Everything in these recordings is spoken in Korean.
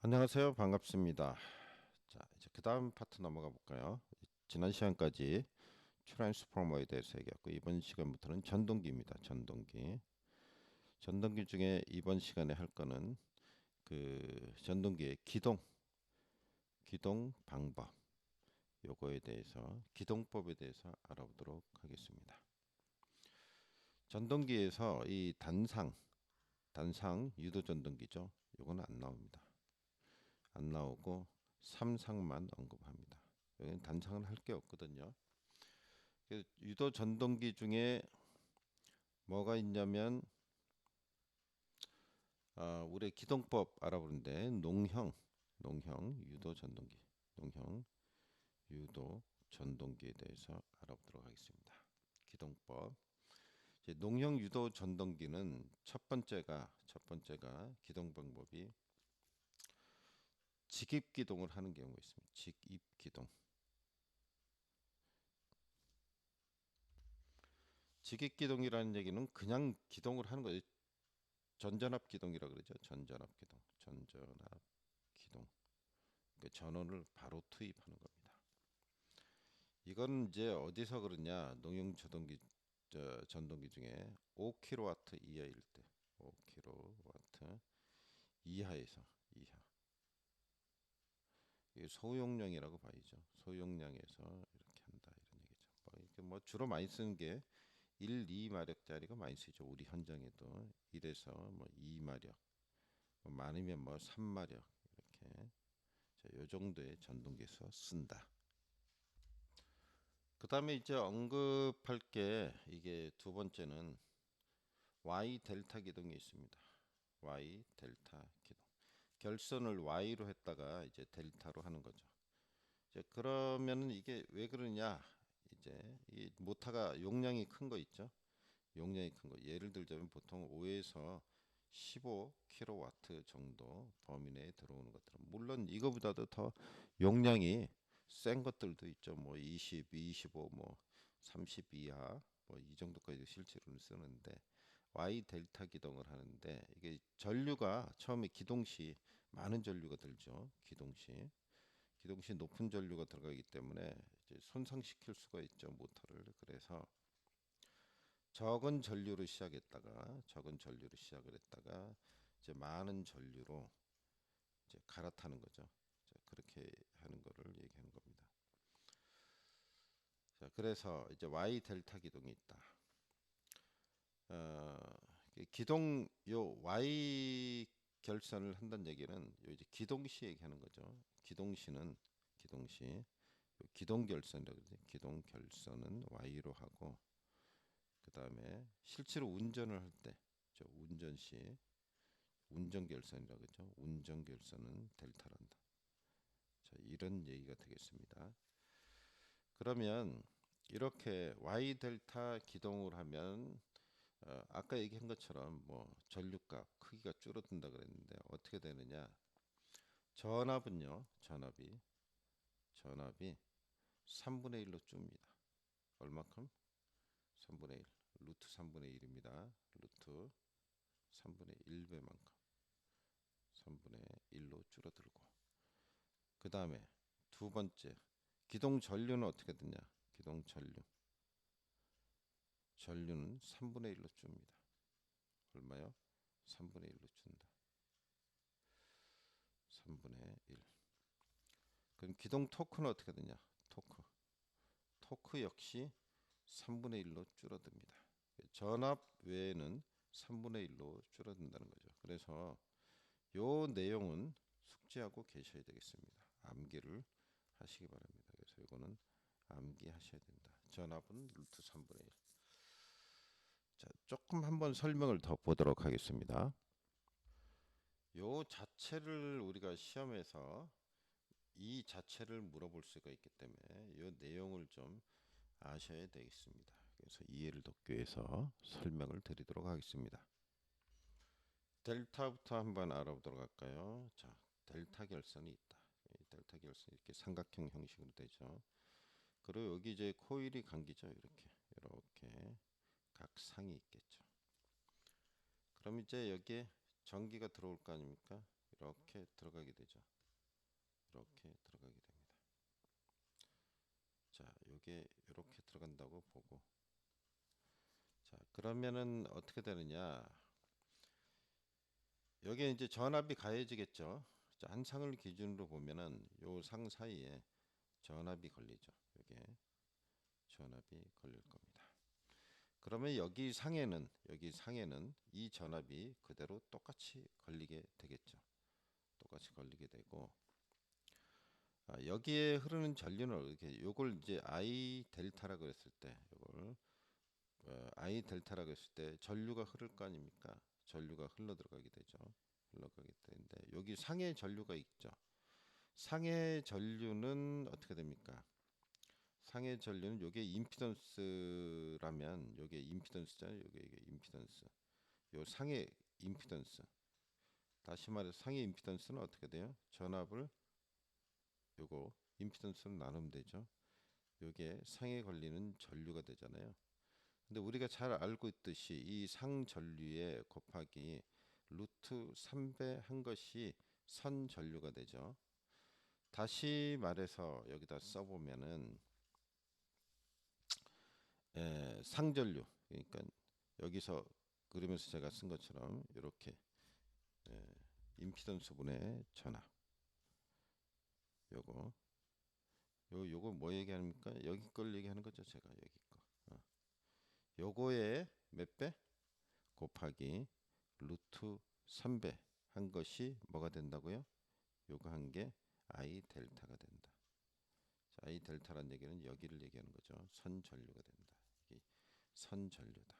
안녕하세요. 반갑습니다. 자, 이제 그 다음 파트 넘어가 볼까요? 지난 시간까지 트랜스포머에 대해서 얘기했고, 이번 시간부터는 전동기입니다. 전동기. 전동기 중에 이번 시간에 할 거는 그 전동기의 기동, 기동 방법, 요거에 대해서, 기동법에 대해서 알아보도록 하겠습니다. 전동기에서 이 단상, 단상 유도 전동기죠. 요거는 안 나옵니다. 안 나오고 삼상만 언급합니다. 여기는 단상은 할 게 없거든요. 그 유도 전동기 중에 뭐가 있냐면 아, 우리 기동법 알아보는데 농형, 농형 유도 전동기, 농형 유도 전동기에 대해서 알아보도록 하겠습니다. 기동법. 농형 유도 전동기는 첫 번째가 첫 번째가 기동 방법이 직입 기동을 하는 경우가 있습니다. 직입 기동. 직입 기동이라는 얘기는 그냥 기동을 하는 거예요. 전전압 기동이라 그러죠. 전전압 기동. 전전압 기동. 그러니까 전원을 바로 투입하는 겁니다. 이건 이제 어디서 그러냐? 농용 전동기 저 전동기 중에 5kW 이하일 때 5kW 이하에서 이하 소용량이라고 봐야죠. 소용량에서 이렇게 한다 이런 얘기죠. 뭐 이렇게 뭐 주로 많이 쓰는 게 1, 2 마력짜리가 많이 쓰죠. 우리 현장에도 1에서 뭐 2 마력, 뭐 많으면 뭐 3 마력 이렇게 자, 요 정도의 전동기에서 쓴다. 그 다음에 이제 언급할 게 이게 두 번째는 Y 델타 기동이 있습니다. Y 델타 기동. 결선을 Y로 했다가 이제 델타로 하는 거죠. 이제 그러면은 이게 왜 그러냐? 이제 이 모터가 용량이 큰 거 있죠. 용량이 큰 거. 예를 들자면 보통 5에서 15kW 정도 범위 내에 들어오는 것들은 물론 이거보다도 더 용량이 센 것들도 있죠. 뭐 20, 25, 뭐 30 이하 뭐 이 정도까지 실제로는 쓰는데 Y 델타 기동을 하는데 이게 전류가 처음에 기동 시 많은 전류가 들죠. 기동 시 기동 시 높은 전류가 들어가기 때문에 이제 손상시킬 수가 있죠 모터를. 그래서 적은 전류로 시작했다가 적은 전류로 시작을 했다가 이제 많은 전류로 이제 갈아타는 거죠. 자, 그렇게 하는 거를 얘기하는 겁니다. 자, 그래서 이제 Y 델타 기동이 있다. 어, 기동 요 Y 결선을 한다는 얘기는 요 이제 기동시 얘기하는 거죠. 기동시는 기동시 기동 결선이라고 그러지. 기동 결선은 Y로 하고 그 다음에 실제로 운전을 할 때, 저 운전 시 운전 결선이라고 그러죠. 운전 결선은 델타란다. 자, 이런 얘기가 되겠습니다. 그러면 이렇게 y 델타 기동을 하면 어, 아까 얘기한 것처럼 뭐 전류값 크기가 줄어든다 그랬는데 어떻게 되느냐? 전압은요. 전압이 전압이 3분의 1로 줍니다. 얼마큼? 3분의 1. 루트 3분의 1입니다. 루트 3분의 1배만큼 3분의 1로 줄어들고 그 다음에 두 번째 기동 전류는 어떻게 되냐? 기동 전류 전류는 3분의 1로 줍니다. 얼마요? 3분의 1로 준다. 3분의 1. 그럼 기동 토크는 어떻게 되냐? 토크. 토크 역시 3분의 1로 줄어듭니다. 전압 외에는 3분의 1로 줄어든다는 거죠. 그래서 요 내용은 숙지하고 계셔야 되겠습니다. 암기를 하시기 바랍니다. 그래서 이거는 암기하셔야 된다. 전압은 루트 3분의 1. 자, 조금 한번 설명을 더 보도록 하겠습니다. 요 자체를 우리가 시험에서 이 자체를 물어볼 수가 있기 때문에 이 내용을 좀 아셔야 되겠습니다. 그래서 이해를 돕기 위해서 설명을 드리도록 하겠습니다. 델타부터 한번 알아보도록 할까요? 자, 델타 결선이 있다. 델타 결선 이렇게 삼각형 형식으로 되죠. 그리고 여기 이제 코일이 감기죠. 이렇게 이렇게 각 상이 있겠죠. 그럼 이제 여기에 전기가 들어올 거 아닙니까? 이렇게 들어가게 되죠. 이렇게 들어가게 됩니다. 자, 요게 이렇게 들어간다고 보고 자, 그러면은 어떻게 되느냐? 여기에 이제 전압이 가해지겠죠. 자, 한 상을 기준으로 보면은 요 상 사이에 전압이 걸리죠. 요게 전압이 걸릴 겁니다. 그러면 여기 상에는 여기 상에는 이 전압이 그대로 똑같이 걸리게 되겠죠. 똑같이 걸리게 되고 아, 여기에 흐르는 전류는 이렇게 요걸 이제 I 델타라고 했을 때 요걸 어, I 델타라고 했을 때 전류가 흐를 거 아닙니까? 전류가 흘러 들어가게 되죠. 흘러가게 되는데 여기 상해 전류가 있죠. 상해 전류는 어떻게 됩니까? 상해 전류는 요게 임피던스라면 요게 임피던스잖아요. 요게 이게 임피던스. 요 상해 임피던스. 다시 말해서 상해 임피던스는 어떻게 돼요? 전압을 요거 임피던스로 나누면 되죠. 요게 상에 걸리는 전류가 되잖아요. 근데 우리가 잘 알고 있듯이 이 상전류에 곱하기 루트 3배 한 것이 선전류가 되죠. 다시 말해서 여기다 써보면은 에, 상전류 그러니까 여기서 그러면서 제가 쓴 것처럼 이렇게 에, 임피던스 분의 전압 요거 요 요거 뭐 얘기합니까? 여기 걸 얘기하는 거죠, 제가 여기 거. 어. 요거에 몇 배? 곱하기 루트 3배 한 것이 뭐가 된다고요? 요거 한 게 I 델타가 된다. 자, I 델타란 얘기는 여기를 얘기하는 거죠. 선 전류가 된다. 선전류다.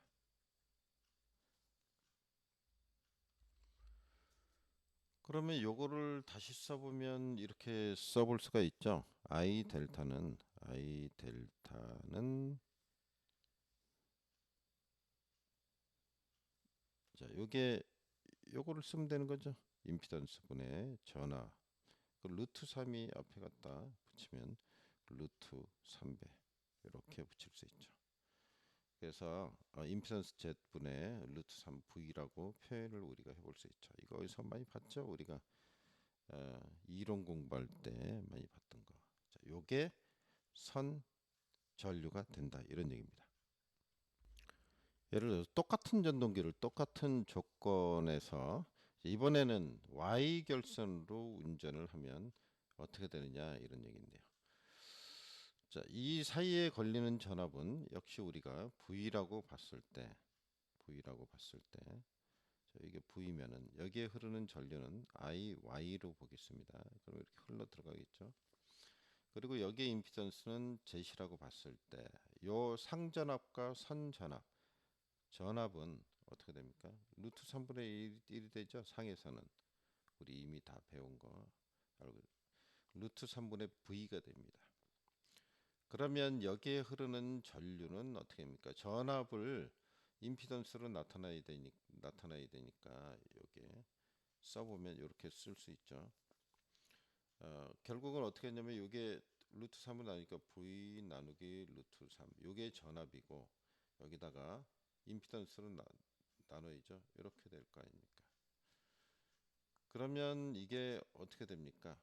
그러면 요거를 다시 써보면 이렇게 써볼 수가 있죠. I 델타는 I 델타는 자, 요게 요거를 쓰면 되는 거죠. 임피던스 분의 전하. 그 루트 3이 앞에 갖다 붙이면 루트 3배 이렇게 붙일 수 있죠. 그래서 어, 임피던스 Z 분의 루트 3 V라고 표현을 우리가 해볼 수 있죠. 이거 어디서 많이 봤죠? 우리가 어, 이론 공부할 때 많이 봤던 거. 자, 요게 선 전류가 된다 이런 얘기입니다. 예를 들어서 똑같은 전동기를 똑같은 조건에서 이번에는 Y 결선으로 운전을 하면 어떻게 되느냐 이런 얘기인데요. 자, 이 사이에 걸리는 전압은 역시 우리가 V라고 봤을 때 V라고 봤을 때 자, 이게 V면은 여기에 흐르는 전류는 IY로 보겠습니다. 그럼 이렇게 흘러 들어가겠죠. 그리고 여기에 임피던스는 Z라고 봤을 때 요 상전압과 선전압 전압은 어떻게 됩니까? 루트 3분의 1이 되죠. 상에서는 우리 이미 다 배운 거 알고 루트 3분의 V가 됩니다. 그러면 여기에 흐르는 전류는 어떻게 됩니까? 전압을 임피던스로 나타나야 되니 나타나야 되니까 여기에 써보면 이렇게 쓸 수 있죠. 어, 결국은 어떻게 했냐면 이게 루트 3을 나니까 V 나누기 루트 3 이게 전압이고 여기다가 임피던스로 나, 나눠야죠. 이렇게 될 거 아닙니까? 그러면 이게 어떻게 됩니까?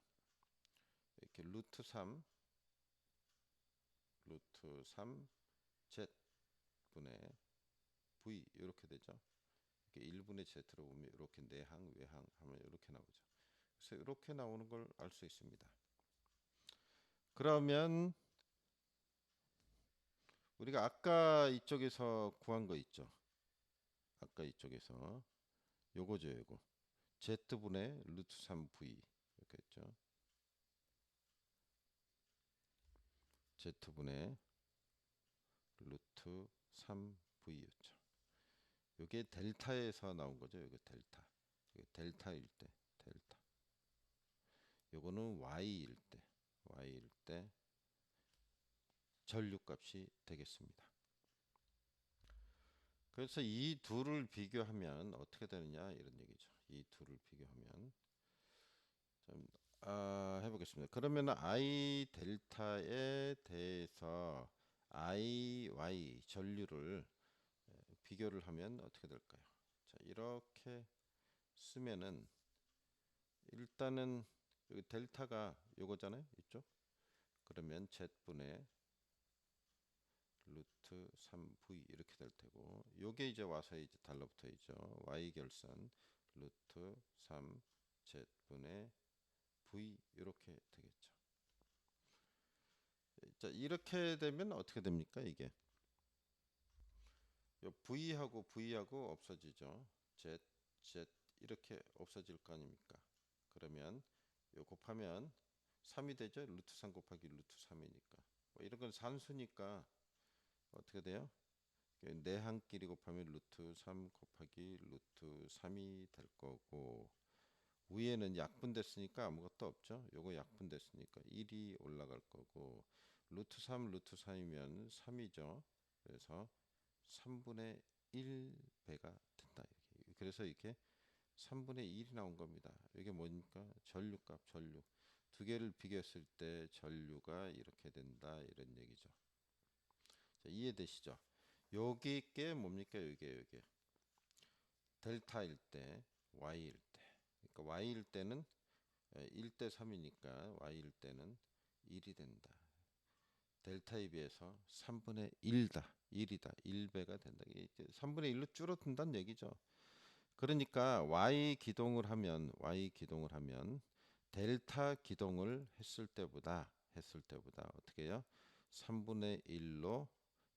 이렇게 루트 3 루트 3 z 분의 v 이렇게 되죠. 이렇게 1분의 z로 보면 이렇게 내항 외항 하면 이렇게 나오죠. 그래서 이렇게 나오는 걸 알 수 있습니다. 그러면 우리가 아까 이쪽에서 구한 거 있죠. 아까 이쪽에서 요거죠, 요거. z분의 루트 3v 이렇게 했죠. Z분의 루트 3v였죠. 요게 델타에서 나온 거죠. 요게 델타. 요게 델타일 때, 델타. 요거는 y일 때, y일 때 전류값이 되겠습니다. 그래서 이 둘을 비교하면 어떻게 되느냐 이런 얘기죠. 이 둘을 비교하면 좀 아, 해보겠습니다. 그러면 I 델타에 대해서 I, Y 전류를 비교를 하면 어떻게 될까요? 자, 이렇게 쓰면은 일단은 여기 델타가 요거잖아요. 이쪽. 그러면 z분의 루트 3v 이렇게 될 테고 요게 이제 와서 이제 달라붙어야죠. y 결선 루트 3z분의 v 이렇게 되겠죠. 자 이렇게 되면 어떻게 됩니까 이게? 요 v하고 v하고 없어지죠. z z 이렇게 없어질 거 아닙니까? 그러면 요 곱하면 3이 되죠. 루트 3 곱하기 루트 3이니까. 뭐 이런 건 산수니까 어떻게 돼요? 내한끼리 곱하면 루트 3 곱하기 루트 3이 될 거고 위에는 약분됐으니까 아무것도 없죠. 요거 약분됐으니까 1이 올라갈 거고 루트 3 루트 3이면 3이죠. 그래서 3분의 1배가 된다. 이렇게. 그래서 이렇게 3분의 1이 나온 겁니다. 이게 뭐니까 전류값 전류 두 개를 비교했을 때 전류가 이렇게 된다 이런 얘기죠. 자, 이해되시죠? 여기 게 뭡니까? 여기 여기 델타일 때 y일 때 그러니까 y일 때는 1대 3이니까 y일 때는 1이 된다. 델타에 비해서 3분의 1다. 1이다. 1배가 된다. 이게 3분의 1로 줄어든다는 얘기죠. 그러니까 y 기동을 하면 y 기동을 하면 델타 기동을 했을 때보다 했을 때보다 어떻게 해요? 3분의 1로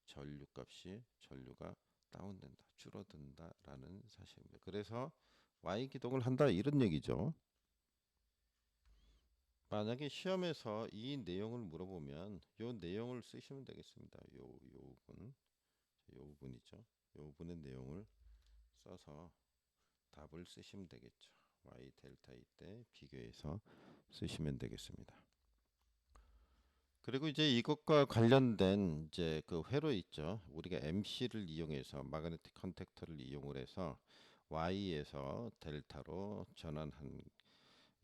전류 값이 전류가 다운된다. 줄어든다라는 사실입니다. 그래서 y 기동을 한다 이런 얘기죠. 만약에 시험에서 이 내용을 물어보면 요 내용을 쓰시면 되겠습니다. 요, 요 부분, 요 부분이죠. 요 부분의 내용을 써서 답을 쓰시면 되겠죠. y 델타이 때 비교해서 쓰시면 되겠습니다. 그리고 이제 이것과 관련된 이제 그 회로 있죠. 우리가 MC를 이용해서 마그네틱 컨택터를 이용을 해서 Y에서 델타로 전환한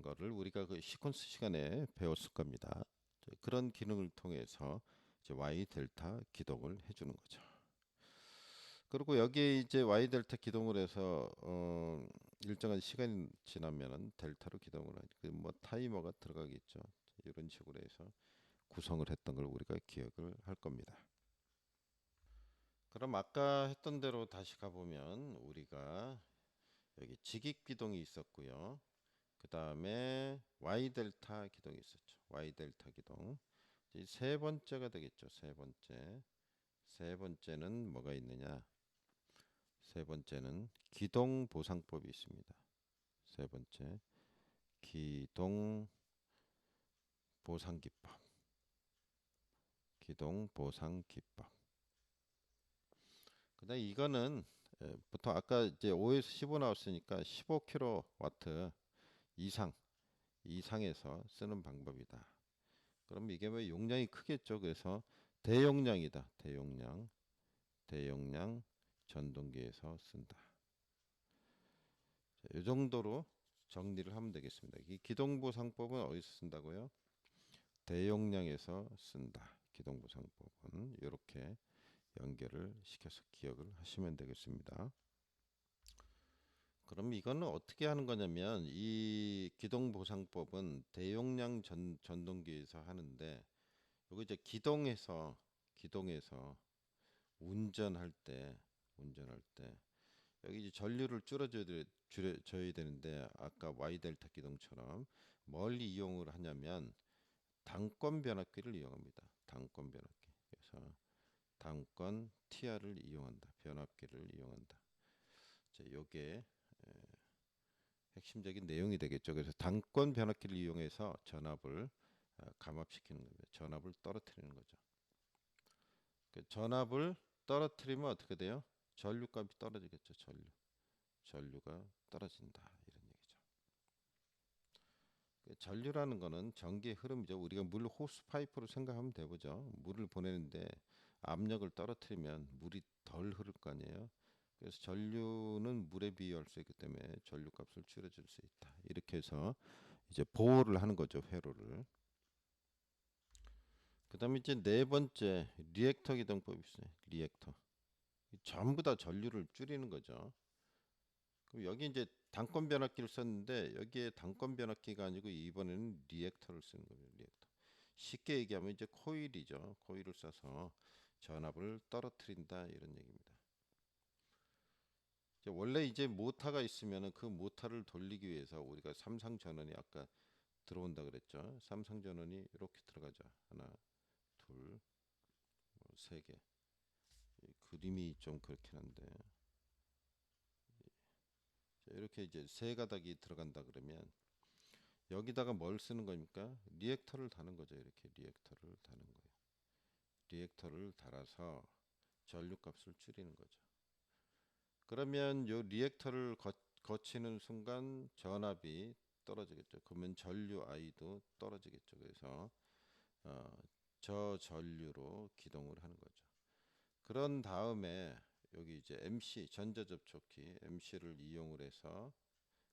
거를 우리가 그 시퀀스 시간에 배웠을 겁니다. 그런 기능을 통해서 이제 Y 델타 기동을 해주는 거죠. 그리고 여기에 이제 Y 델타 기동을 해서 어 일정한 시간이 지나면은 델타로 기동을 하니 그뭐 타이머가 들어가겠죠. 이런 식으로 해서 구성을 했던 걸 우리가 기억을 할 겁니다. 그럼 아까 했던 대로 다시 가보면 우리가 여기 직익 기동이 있었고요. 그 다음에 y 델타 기동이 있었죠. y 델타 기동. 이제 세 번째가 되겠죠. 세 번째. 세 번째는 뭐가 있느냐? 세 번째는 기동 보상법이 있습니다. 세 번째 기동 보상 기법. 기동 보상 기법. 그다음 이거는 에, 보통 아까 이제 5에서 15 나왔으니까 15kW 이상 이상에서 쓰는 방법이다. 그럼 이게 왜 용량이 크겠죠? 그래서 대용량이다. 대용량 대용량 전동기에서 쓴다. 자, 이 정도로 정리를 하면 되겠습니다. 이 기동보상법은 어디서 쓴다고요? 대용량에서 쓴다. 기동보상법은 이렇게 연결을 시켜서 기억을 하시면 되겠습니다. 그럼 이거는 어떻게 하는 거냐면 이 기동보상법은 대용량 전, 전동기에서 하는데 이거 이제 기동해서 기동해서 운전할 때 운전할 때 여기 이제 전류를 줄여줘야 돼- 줄여줘야 되는데 아까 Y 델타 기동처럼 멀리 이용을 하냐면 당권 변압기를 이용합니다. 당권 변압기. 그래서 당권 TR을 이용한다. 변압기를 이용한다. 자, 요게 에, 핵심적인 내용이 되겠죠. 그래서 당권 변압기를 이용해서 전압을 아, 감압시키는 겁니다. 전압을 떨어뜨리는 거죠. 그 전압을 떨어뜨리면 어떻게 돼요? 전류값이 떨어지겠죠. 전류. 전류가 떨어진다. 이런 얘기죠. 그 전류라는 거는 전기의 흐름이죠. 우리가 물 호스 파이프로 생각하면 되보죠. 물을 보내는데 압력을 떨어뜨리면 물이 덜 흐를 거 아니에요. 그래서 전류는 물에 비유할 수 있기 때문에 전류 값을 줄여줄 수 있다. 이렇게 해서 이제 보호를 하는 거죠. 회로를. 그다음에 이제 네 번째 리액터 기동법이 있어요. 리액터. 전부 다 전류를 줄이는 거죠. 그럼 여기 이제 단권 변압기를 썼는데 여기에 단권 변압기가 아니고 이번에는 리액터를 쓰는 거예요. 리액터. 쉽게 얘기하면 이제 코일이죠. 코일을 써서 전압을 떨어뜨린다 이런 얘기입니다. 이제 원래 이제 모터가 있으면은 그 모터를 돌리기 위해서 우리가 삼상 전원이 아까 들어온다 그랬죠. 삼상 전원이 이렇게 들어가죠. 하나, 둘, 뭐세 개. 이 그림이 좀 그렇긴 한데 자, 이렇게 이제 세 가닥이 들어간다 그러면 여기다가 뭘 쓰는 겁니까? 리액터를 다는 거죠. 이렇게 리액터를 다는 거예요. 리액터를 달아서 전류값을 줄이는 거죠. 그러면 요 리액터를 거, 거치는 순간 전압이 떨어지겠죠. 그러면 전류 I도 떨어지겠죠. 그래서 어, 저전류로 기동을 하는 거죠. 그런 다음에 여기 이제 MC 전자접촉기 MC를 이용을 해서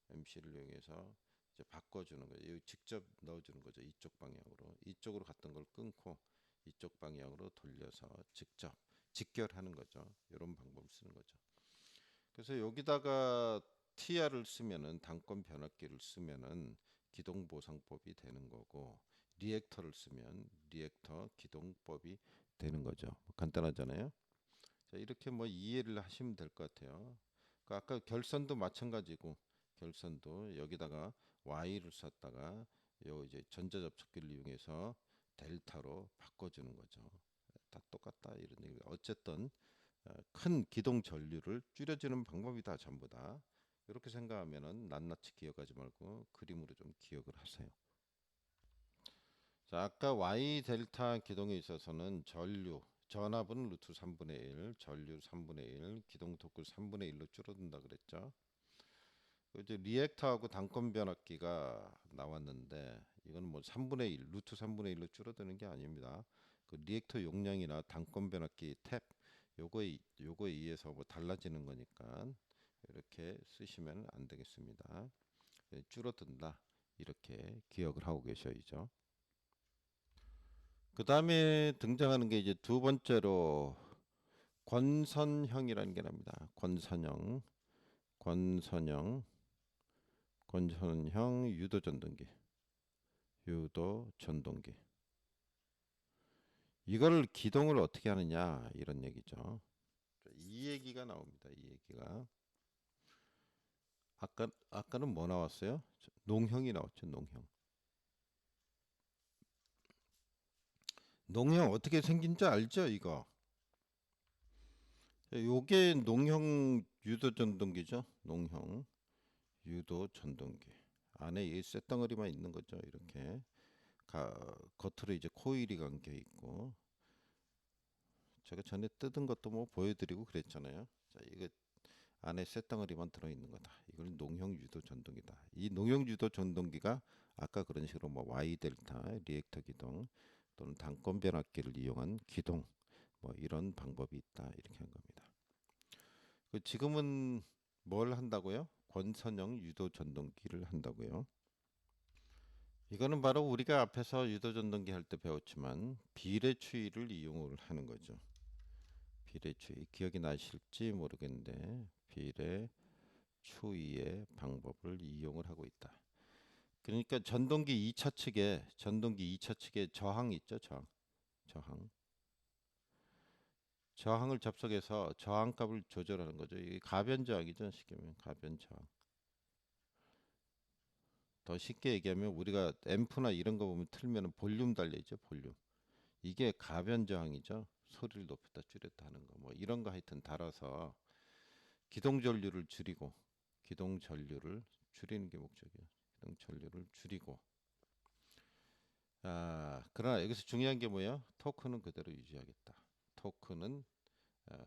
MC를 이용해서 이제 바꿔주는 거예요. 직접 넣어주는 거죠. 이쪽 방향으로 이쪽으로 갔던 걸 끊고 이쪽 방향으로 돌려서 직접 직결하는 거죠. 이런 방법을 쓰는 거죠. 그래서 여기다가 TR을 쓰면은 단권 변압기를 쓰면은 기동 보상법이 되는 거고 리액터를 쓰면 리액터 기동법이 되는 거죠. 뭐 간단하잖아요. 자, 이렇게 뭐 이해를 하시면 될 것 같아요. 그 아까 결선도 마찬가지고 결선도 여기다가 Y를 썼다가 요 이제 전자 접촉기를 이용해서 델타로 바꿔주는 거죠. 다 똑같다 이런 얘기. 어쨌든 어, 큰 기동 전류를 줄여주는 방법이다 전부 다. 이렇게 생각하면은 낱낱이 기억하지 말고 그림으로 좀 기억을 하세요. 자, 아까 Y 델타 기동에 있어서는 전류 전압은 루트 3분의 1, 전류 3분의 1, 기동 토크 3분의 1로 줄어든다 그랬죠. 이제 리액터하고 단권 변압기가 나왔는데 이건 뭐 3분의 1, 루트 3분의 1로 줄어드는 게 아닙니다. 그 리액터 용량이나 단권 변압기 탭 요거에 요거에 의해서 뭐 달라지는 거니까 이렇게 쓰시면 안 되겠습니다. 예, 줄어든다 이렇게 기억을 하고 계셔야죠. 그 다음에 등장하는 게 이제 두 번째로 권선형이라는 게 납니다. 권선형, 권선형, 권선형 유도 전동기, 유도 전동기. 이거를 기동을 어떻게 하느냐 이런 얘기죠. 이 얘기가 나옵니다. 이 얘기가 아까 아까는 뭐 나왔어요? 농형이 나왔죠. 농형. 농형 어떻게 생긴지 알죠? 이거. 요게 농형 유도 전동기죠. 농형 유도 전동기. 안에 이 쇳덩어리만 있는 거죠. 이렇게 가, 겉으로 이제 코일이 감겨 있고 제가 전에 뜯은 것도 뭐 보여드리고 그랬잖아요. 자, 이거 안에 쇳덩어리만 들어있는 거다. 이걸 농형 유도 전동기다. 이 농형 유도 전동기가 아까 그런 식으로 뭐 Y 델타 리액터 기동 또는 단권 변압기를 이용한 기동 뭐 이런 방법이 있다 이렇게 한 겁니다. 그 지금은 뭘 한다고요? 권선형 유도 전동기를 한다고요. 이거는 바로 우리가 앞에서 유도 전동기 할 때 배웠지만 비례 추이를 이용을 하는 거죠. 비례 추이 기억이 나실지 모르겠는데 비례 추이의 방법을 이용을 하고 있다. 그러니까 전동기 2차 측에 전동기 2차 측에 저항 있죠 저항 저항 저항을 접속해서 저항값을 조절하는 거죠. 이게 가변 저항이죠 쉽게 말하면. 가변 저항. 더 쉽게 얘기하면 우리가 앰프나 이런 거 보면 틀면 볼륨 달려 있죠 볼륨. 이게 가변 저항이죠. 소리를 높였다 줄였다 하는 거. 뭐 이런 거 하여튼 달아서 기동 전류를 줄이고 기동 전류를 줄이는 게 목적이에요. 기동 전류를 줄이고. 아 그러나 여기서 중요한 게 뭐예요? 토크는 그대로 유지하겠다 토크는 어,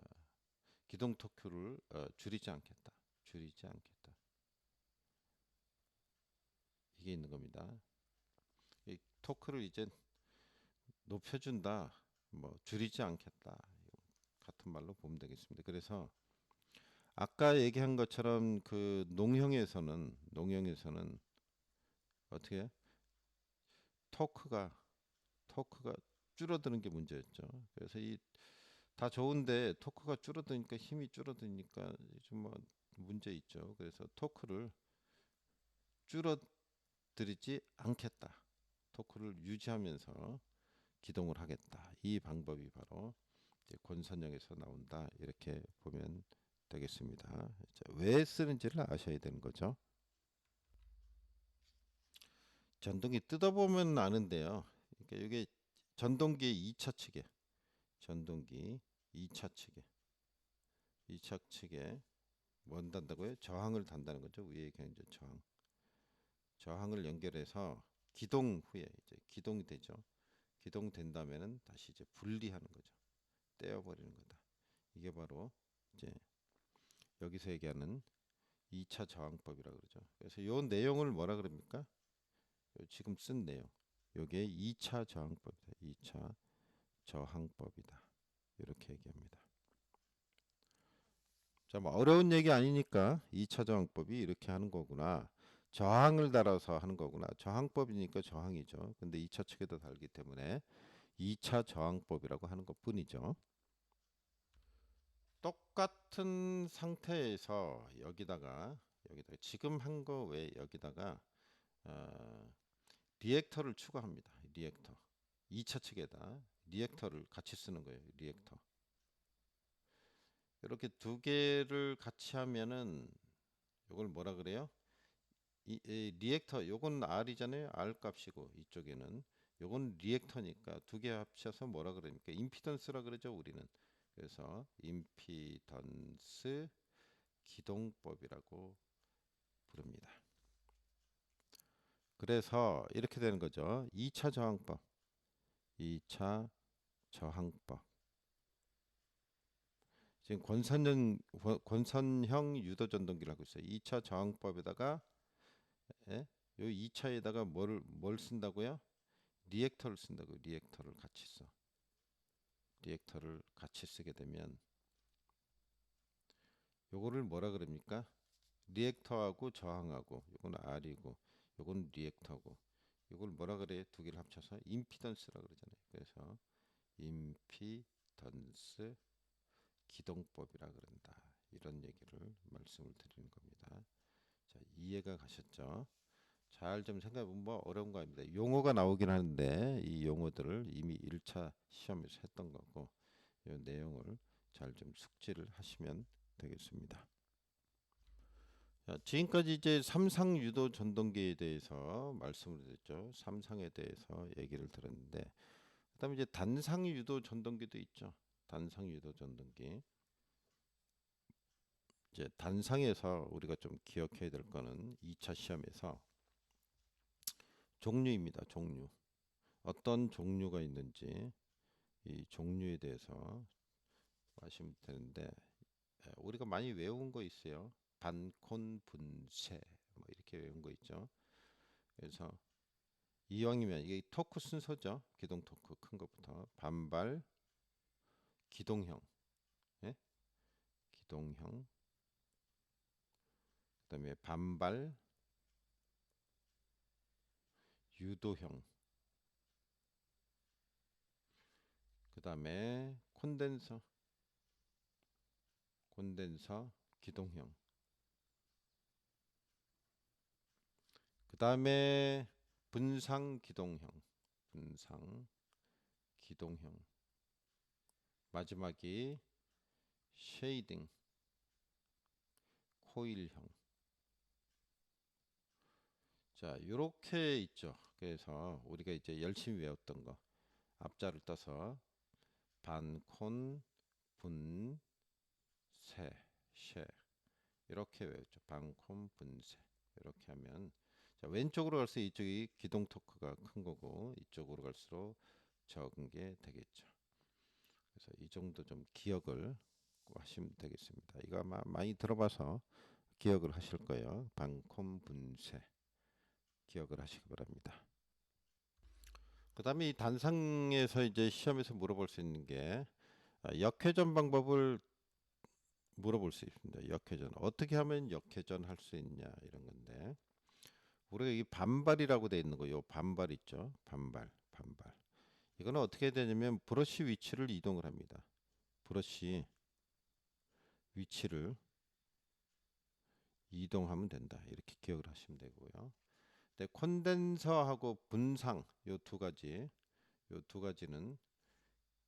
기동 토크를 어, 줄이지 않겠다. 줄이지 않겠다. 이게 있는 겁니다. 이 토크를 이제 높여준다. 뭐 줄이지 않겠다. 같은 말로 보면 되겠습니다. 그래서 아까 얘기한 것처럼 그 농형에서는 농형에서는 어떻게? 토크가 토크가 줄어드는 게 문제였죠. 그래서 이 다 좋은데 토크가 줄어드니까 힘이 줄어드니까 좀뭐 문제 있죠. 그래서 토크를 줄어들이지 않겠다. 토크를 유지하면서 기동을 하겠다. 이 방법이 바로 이제 권선형에서 나온다. 이렇게 보면 되겠습니다. 자, 왜 쓰는지를 아셔야 되는 거죠. 전동기 뜯어보면 아는데요. 그러니까 이게 전동기의 2차 측에 전동기 2차 측에 2차 측에 뭔 단다고요? 저항을 단다는 거죠. 위에 경제 저항. 저항을 연결해서 기동 후에 이제 기동이 되죠. 기동된다면은 다시 이제 분리하는 거죠. 떼어버리는 거다. 이게 바로 이제 여기서 얘기하는 2차 저항법이라 그러죠. 그래서 요 내용을 뭐라 그럽니까? 요 지금 쓴 내용. 요게 2차 저항법이다. 2차 저항법이다. 이렇게 얘기합니다. 자, 뭐 어려운 얘기 아니니까 2차 저항법이 이렇게 하는 거구나. 저항을 달아서 하는 거구나. 저항법이니까 저항이죠. 근데 2차 측에도 달기 때문에 2차 저항법이라고 하는 것 뿐이죠. 똑같은 상태에서 여기다가 여기다가 지금 한 거 외에 여기다가 어, 리액터를 추가합니다. 리액터. 2차 측에다 리액터를 같이 쓰는 거예요. 리액터. 이렇게 두 개를 같이 하면은 이걸 뭐라 그래요? 이, 이 리액터 요건 R이잖아요. R 값이고 이쪽에는 요건 리액터니까 두 개 합쳐서 뭐라 그러니까 임피던스라 그러죠, 우리는. 그래서 임피던스 기동법이라고 부릅니다. 그래서 이렇게 되는 거죠. 2차 저항법. 2차 저항법. 지금 권선형 권- 권선형 유도 전동기를 하고 있어요. 2차 저항법에다가 예? 요 2차에다가 뭘, 뭘 쓴다고요? 리액터를 쓴다고 리액터를 같이 써. 리액터를 같이 쓰게 되면 요거를 뭐라 그럽니까? 리액터하고 저항하고 요건 R이고 요건 리액터고 요걸 뭐라 그래요? 두 개를 합쳐서 임피던스라 그러잖아요. 그래서 임피던스 기동법이라 그런다. 이런 얘기를 말씀을 드리는 겁니다. 자, 이해가 가셨죠? 잘 좀 생각해 보면 뭐 어려운 거 아닙니다. 용어가 나오긴 하는데 이 용어들을 이미 1차 시험에서 했던 거고 이 내용을 잘 좀 숙지를 하시면 되겠습니다. 자, 지금까지 이제 삼상 유도 전동기에 대해서 말씀을 드렸죠. 삼상에 대해서 얘기를 들었는데 그다음에 이제 단상 유도 전동기도 있죠. 단상 유도 전동기. 이제 단상에서 우리가 좀 기억해야 될 거는 2차 시험에서 종류입니다. 종류. 어떤 종류가 있는지 이 종류에 대해서 되는데 예, 우리가 많이 외운 거 있어요. 반콘 분쇄 뭐 이렇게 외운 거 있죠. 그래서 이왕이면 이게 토크 순서죠. 기동 토크 큰 것부터 반발 기동형 예? 기동형 그다음에 반발 유도형 그다음에 콘덴서 콘덴서 기동형 그 다음에 분상 기동형 분상 기동형 마지막이 쉐이딩 코일형 자, 요렇게 있죠. 그래서 우리가 이제 열심히 외웠던 거 앞자를 떠서 반콘 분세 쉐 이렇게 외웠죠. 반콘 분세 이렇게 하면 자, 왼쪽으로 갈수록 이쪽이 기동 토크가 큰 거고 이쪽으로 갈수록 적은 게 되겠죠. 그래서 이 정도 좀 기억을 하시면 되겠습니다. 이거 아마 많이 들어봐서 기억을 하실 거예요. 반콘 분세 기억을 하시기 바랍니다. 그 다음에 이 단상에서 이제 시험에서 물어볼 수 있는 게 아, 역회전 방법을 물어볼 수 있습니다. 역회전 어떻게 하면 역회전 할 수 있냐 이런 건데 우리가 이 반발이라고 돼 있는 거, 요 반발 있죠? 반발, 반발. 이거는 어떻게 되냐면 브러쉬 위치를 이동을 합니다. 브러쉬 위치를 이동하면 된다. 이렇게 기억을 하시면 되고요. 근데 콘덴서하고 분상 요 두 가지 요 두 가지는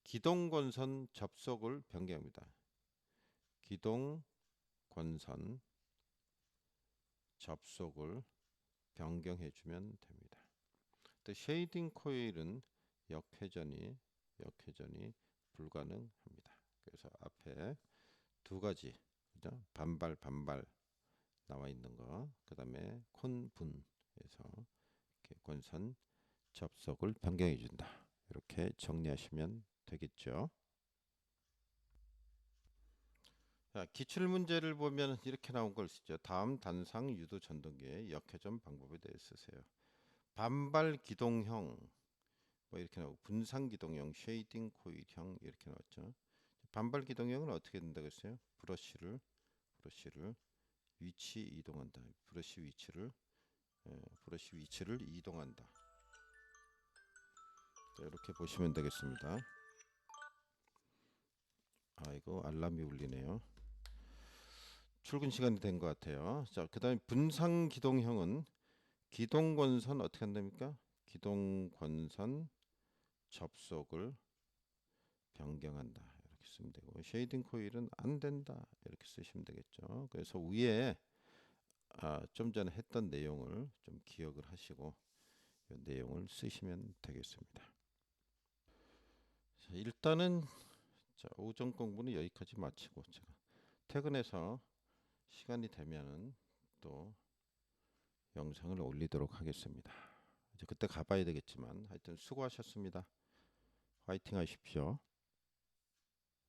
기동 권선 접속을 변경합니다. 기동 권선 접속을 변경해 주면 됩니다. 또 쉐이딩 코일은 역회전이 역회전이 불가능합니다. 그래서 앞에 두 가지 그죠? 반발 반발 나와 있는 거 그다음에 콘분에서 이렇게 권선 접속을 변경해 준다. 이렇게 정리하시면 되겠죠. 자, 기출 문제를 보면 이렇게 나온 걸 쓰죠. 다음 단상 유도 전동기의 역회전 방법에 대해 쓰세요. 반발 기동형 뭐 이렇게 나오고 분산 기동형, 쉐이딩 코일형 이렇게 나왔죠. 반발 기동형은 어떻게 된다고 했어요? 브러쉬를 브러쉬를 위치 이동한다. 브러쉬 위치를 예, 브러쉬 위치를 이동한다. 자, 이렇게 보시면 되겠습니다. 아이고 알람이 울리네요. 출근 시간이 된 것 같아요. 자, 그다음에 분상 기동형은 기동 권선 어떻게 한답니까? 기동 권선 접속을 변경한다. 이렇게 쓰면 되고 쉐이딩 코일은 안 된다. 이렇게 쓰시면 되겠죠. 그래서 위에 아, 좀 전에 했던 내용을 좀 기억을 하시고 이 내용을 쓰시면 되겠습니다. 자, 일단은 자, 오전 공부는 여기까지 마치고 제가 퇴근해서 시간이 되면은 또 영상을 올리도록 하겠습니다. 이제 그때 가봐야 되겠지만 하여튼 수고하셨습니다. 화이팅 하십시오.